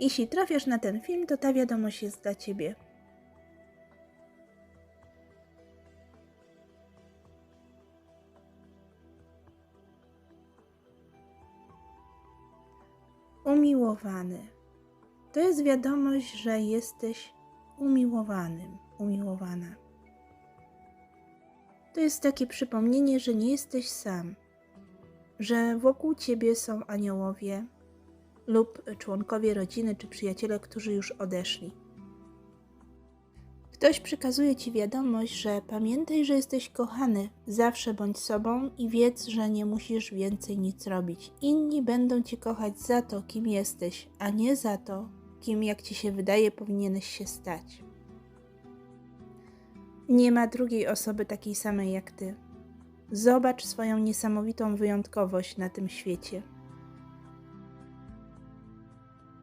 Jeśli trafiasz na ten film, to ta wiadomość jest dla ciebie. Umiłowany. To jest wiadomość, że jesteś umiłowanym, umiłowana. To jest takie przypomnienie, że nie jesteś sam, że wokół ciebie są aniołowie lub członkowie rodziny czy przyjaciele, którzy już odeszli. Ktoś przekazuje ci wiadomość, że pamiętaj, że jesteś kochany, zawsze bądź sobą i wiedz, że nie musisz więcej nic robić. Inni będą cię kochać za to, kim jesteś, a nie za to, kim, jak ci się wydaje, powinieneś się stać. Nie ma drugiej osoby takiej samej jak ty. Zobacz swoją niesamowitą wyjątkowość na tym świecie.